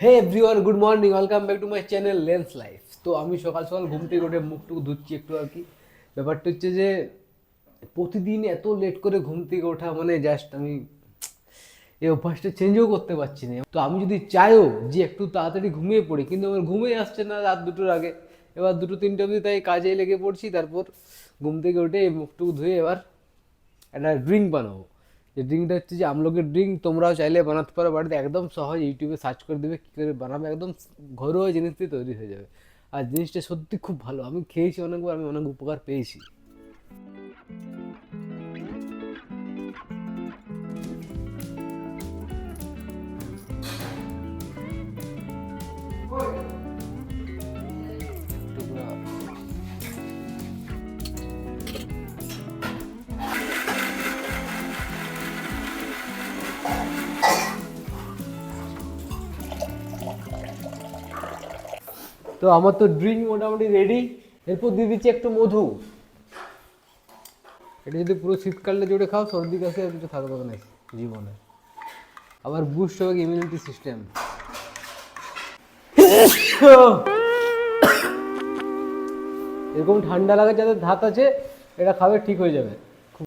Hey everyone good morning welcome back to my channel lens life তো আমি সকাল সকাল ঘুম থেকে উঠে মুখটুকু ধুচ্ছি একটু আর কি। ব্যাপারটা হচ্ছে যে, প্রতিদিন এত লেট করে ঘুম থেকে ওঠা মানে জাস্ট আমি এই অভ্যাসটা চেঞ্জও করতে পারছি না। তো আমি যদি চাইও যে একটু তাড়াতাড়ি ঘুমিয়ে পড়ি, কিন্তু আমার ঘুমিয়ে আসছে না রাত দুটোর আগে। এবার দুটো তিনটে অবধি তাই কাজে লেগে পড়ছি, তারপর ঘুম থেকে উঠে এই মুখটুকু ধুয়ে এবার একটা ড্রিঙ্ক বানাবো। যে ড্রিঙ্কটা হচ্ছে যে আমলকের ড্রিঙ্ক তোমরাও চাইলে বানাতে পারো বাড়িতে একদম সহজ ইউটিউবে সার্চ করে দেবে, কী করে বানাবে, একদম ঘরোয়া জিনিস দিয়ে তৈরি হয়ে যাবে। আর জিনিসটা সত্যি খুব ভালো, আমি খেয়েছি অনেকবার, আমি অনেক উপকার পেয়েছি। তো আমার তো ড্রিঙ্ক মোটামুটি রেডি এরপর দিয়ে দিচ্ছি একটু মধু। এটা যদি পুরো শীতকালে জুড়ে খাও, সর্দি, কাশি আর কিছু থাকবে না জীবনে। আবার বুস্ট হবে ইমিউনিটি সিস্টেম এরকম ঠান্ডা লাগা যাদের ধাত আছে এটা খাবে, ঠিক হয়ে যাবে।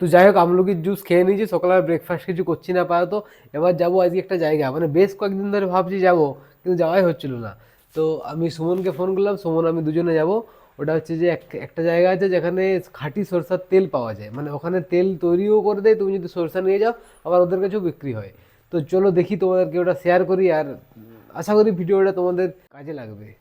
তো যাই হোক, আমলকির জুস খেয়ে নিয়েছি, সকালে ব্রেকফাস্ট কিছু করছি না পায় তো এবার যাব আজকে একটা জায়গা। মানে বেশ কয়েকদিন ধরে ভাবছি যাব, কিন্তু যাওয়াই হচ্ছিল না। তো আমি সুমনকে ফোন করলাম, সুমন, আমি দুজনে যাব। ওটা হচ্ছে যে এক- একটা জায়গা আছে যেখানে খাঁটি সরষার তেল পাওয়া যায়। মানে ওখানে তেল তৈরিও করে দেয়, তুমি যদি সরষা নিয়ে যাও, আবার ওদের কাছেও বিক্রি হয়। তো চলো দেখি তোমাদেরকে ওটা শেয়ার করি আর আশা করি ভিডিওটা তোমাদের কাজে লাগবে।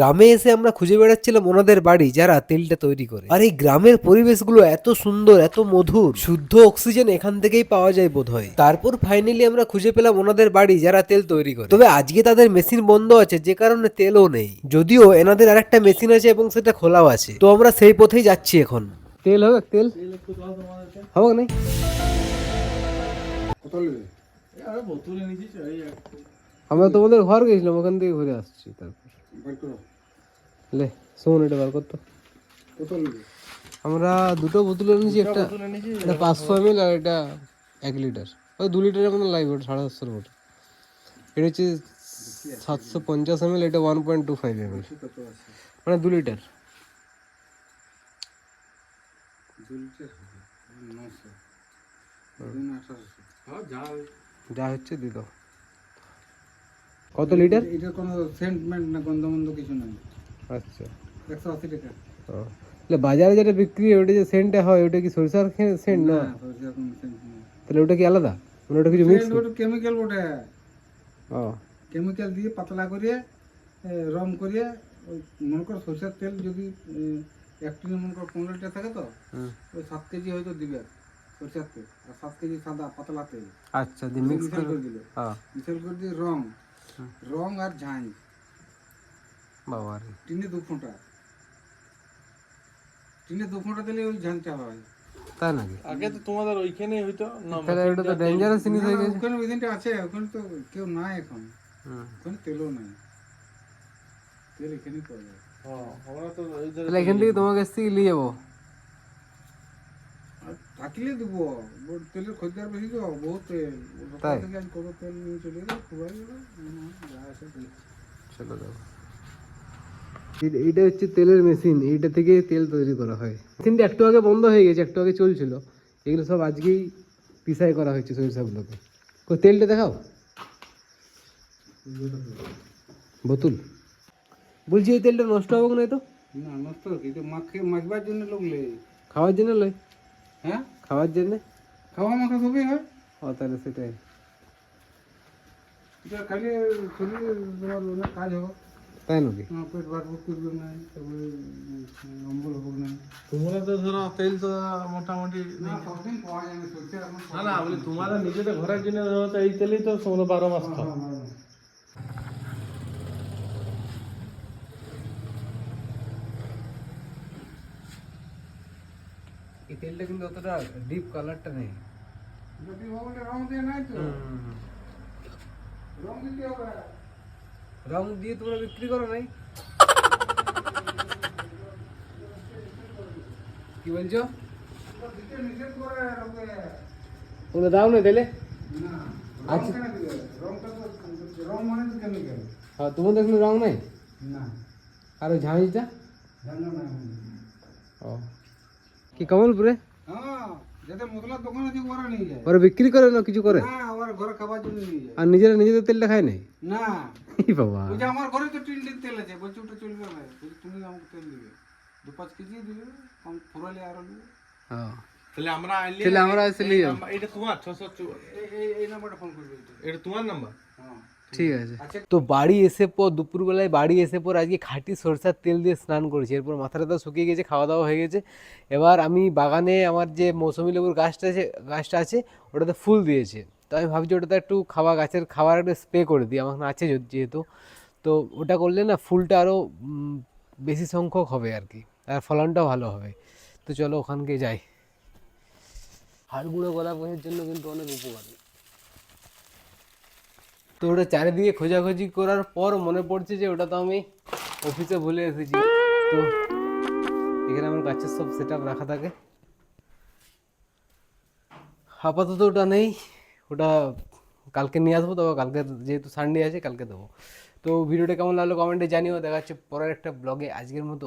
গ্রামে এসে আমরা খুঁজে বেড়াচ্ছিলাম ওনাদের বাড়ি যারা তেলটা তৈরি করে। আর এই গ্রামের পরিবেশগুলো এত সুন্দর এত মধুর শুদ্ধ অক্সিজেন এখান থেকেই পাওয়া যায় বোধহয়। তারপর ফাইনালি আমরা খুঁজে পেলাম ওনাদের বাড়ি যারা তেল তৈরি করে। তবে আজকে তাদের মেশিন বন্ধ আছে যে কারণে তেলও নেই। যদিও এনাদের আরেকটা মেশিন আছে এবং সেটা খোলাও আছে। তো আমরা সেই পথেই যাচ্ছি এখন। তেল হবে তেল? হবে নাই আমরা তোমাদের ঘর গেছিলাম ওখান থেকে ঘুরে আসছি তারপর। লে শোন এটা বার করতো আমরা দুটো বোতল এনেছি একটা এটা পাঁচশো এম আর এটা এক লিটার ওই দু লিটারের মতো লাগবে ওটা সাড়ে সাতশোর মতো এটা হচ্ছে সাতশো পঞ্চাশ এম এটা one point two five M মানে দু লিটার যা হচ্ছে দিয়ে দাও। কত লিটার? এটার কোনো সেন্টমেন্ট না গন্ধমন্ধ কিছু নাই। আচ্ছা। একশো আশি টাকা ও। তাহলে বাজারে যেটা বিক্রি হয় ওটা যে সেন্টটা হয় ওটা কি সরিষার সেন্ট না? না, সরষের কোনো scent নেই। তাহলে ওটা কি আলাদা? মানে ওটা কিছু মিক্স Scent ওটা কেমিক্যাল বটে। ও। কেমিক্যাল দিয়ে পাতলা করিয়ে এ, রং করিয়ে ওই মনে করো সরষের তেল যদি এ, এক টিনে মনে করো পনেরো লিটার থাকে তো হুম। ওই সাত কেজি হয়তো দিবে সরষের তেল। আর সাত কেজি সাদা পাতলা তেল। আচ্ছা দিয়ে মিক্স মিশাল করে করে দিলে। হ্যাঁ মিশাল করে দিয়ে রং। রং আর ঝাঁই টিনে দু ফোঁটা। টিনে দু ফোঁটা দিলে ওই হয়। তাই নাকি? আগে তো তোমাদের ওইখানেই হইতো না তাহলে ওটা তো ডেঞ্জারাস জিনিস হয়ে গেছে। ওখানে ওই আছে ওখানে তো কেউ নাই এখন। ওখানে তেলও নাই। তেল এখানেই পাওয়া যায় হ্যাঁ, আমরা তো ওই যে এখান থেকে তোমার কাছ থেকে নিয়ে যাব। থাকলে দেবো। তেলের খরিদ্দার বেশি তো বহুত তেল। তাই? আজ কত তেল নিয়ে চলে গেল খুবাই যা চলো যাব। এইটা হচ্ছে তেলের মেশিন এইটা থেকে তেল তৈরি করা হয়। মেশিনটা একটু আগে বন্ধ হয়ে গেছে একটু আগে চলছিল। এগুলো সব আজকেই পিসাই করা হয়েছে সরিষাগুলোকে কই তেলটা দেখাও। বোতল। বলছি এই তেলটা নষ্ট হবে না তো না নষ্ট কিন্তু মাখে মাখবার জন্য লোক লে খাওয়ার জন্য লয় হ্যাঁ খাওয়ার জন্য খাওয়া মাখা সবই হয় ও তাহলে সেটাই এটা খালি শরীর তোমার অনেক কাজ হবে তাই নাকি তোমার পেট ভাট করবে না তারপরে উম, অম্বল হবে না তোমরা তো ধরো তেল তো মোটামুটি না সবদিন পাওয়া যায় না সরষে এখন না না বলি তোমাদের নিজেদের ঘরের জন্য ধরো তো এই তেলই তো তোমরা বারো মাস খাও এই তেলটা কিন্তু অতটা ডিপ কালারটা নেই যদি বলে রং দিয়ে নাই তো রং দিতে হবে রং দিয়ে তোমরা বিক্রি করো নাই কি বলছো দিতে নিষেধ করে রঙে। তোমরা দাও না তাহলে না আচ্ছা। রং কেন দিবে? রংটা তো রং মানে তো কেমিক্যাল হ্যাঁ তোমাদের এখানে রং নাই না আর ওই ঝাঁঝিটা জানো না ও কি কমলপুরে? হ্যাঁ যাতে মশলার দোকান আছে ওরা নিয়ে যায়। ওরা বিক্রি করে না কিছু করে? না ওরা ঘরে খাবার জন্য নিয়ে যায়। আর নিজেরা নিজেদের তেলটা খায় নাই? না। বাবা। আমার ঘরে তো টিন টিন তেল আছে বলছে ওটা চলবে না। তুমি আমাকে তেল দিবে। দু পাঁচ কেজি দিবে কম ফুরালে আরও দিবে হ্যাঁ। তাহলে আমরা আইলে তাহলে আমরা এসে এটা তোমার ছশো এই এই- নাম্বারটা ফোন করবে এটা এটা তোমার নাম্বার? হ্যাঁ। ঠিক আছে। তো বাড়ি এসে পর দুপুরবেলায় বাড়ি এসে পর আজকে খাঁটি সরষার তেল দিয়ে স্নান করেছি। এরপর মাথাটা তো শুকিয়ে গেছে খাওয়া দাওয়া হয়ে গেছে। এবার আমি বাগানে আমার যে মৌসুমি লেবুর গাছটা আছে গাছটা আছে ওটাতে ফুল দিয়েছে। তো আমি ভাবছি ওটাতে একটু খাওয়া গাছের খাবার একটু স্প্রে করে দিই আমার আছে যেহেতু। তো ওটা করলে না ফুলটা আরও বেশি সংখ্যক হবে আর কি আর ফলনটাও ভালো হবে। তো চলো ওখানকে যাই। হাড়গুঁড়ো গলা বসের জন্য কিন্তু অনেক উপকারী। তো ওটা চারিদিকে খোঁজাখুঁজি করার পর মনে পড়ছে যে ওটা তো আমি অফিসে ভুলে এসেছি। তো এখানে আমার গাছের সব সেট রাখা থাকে। আপাতত ওটা নেই। ওটা কালকে নিয়ে আসব, তবে কালকে যেহেতু সানডে আছে, কালকে দেবো। তো ভিডিওটা কেমন লাগল কমেন্টে জানিও। দেখা যাচ্ছে পরের একটা ব্লগে আজকের মতো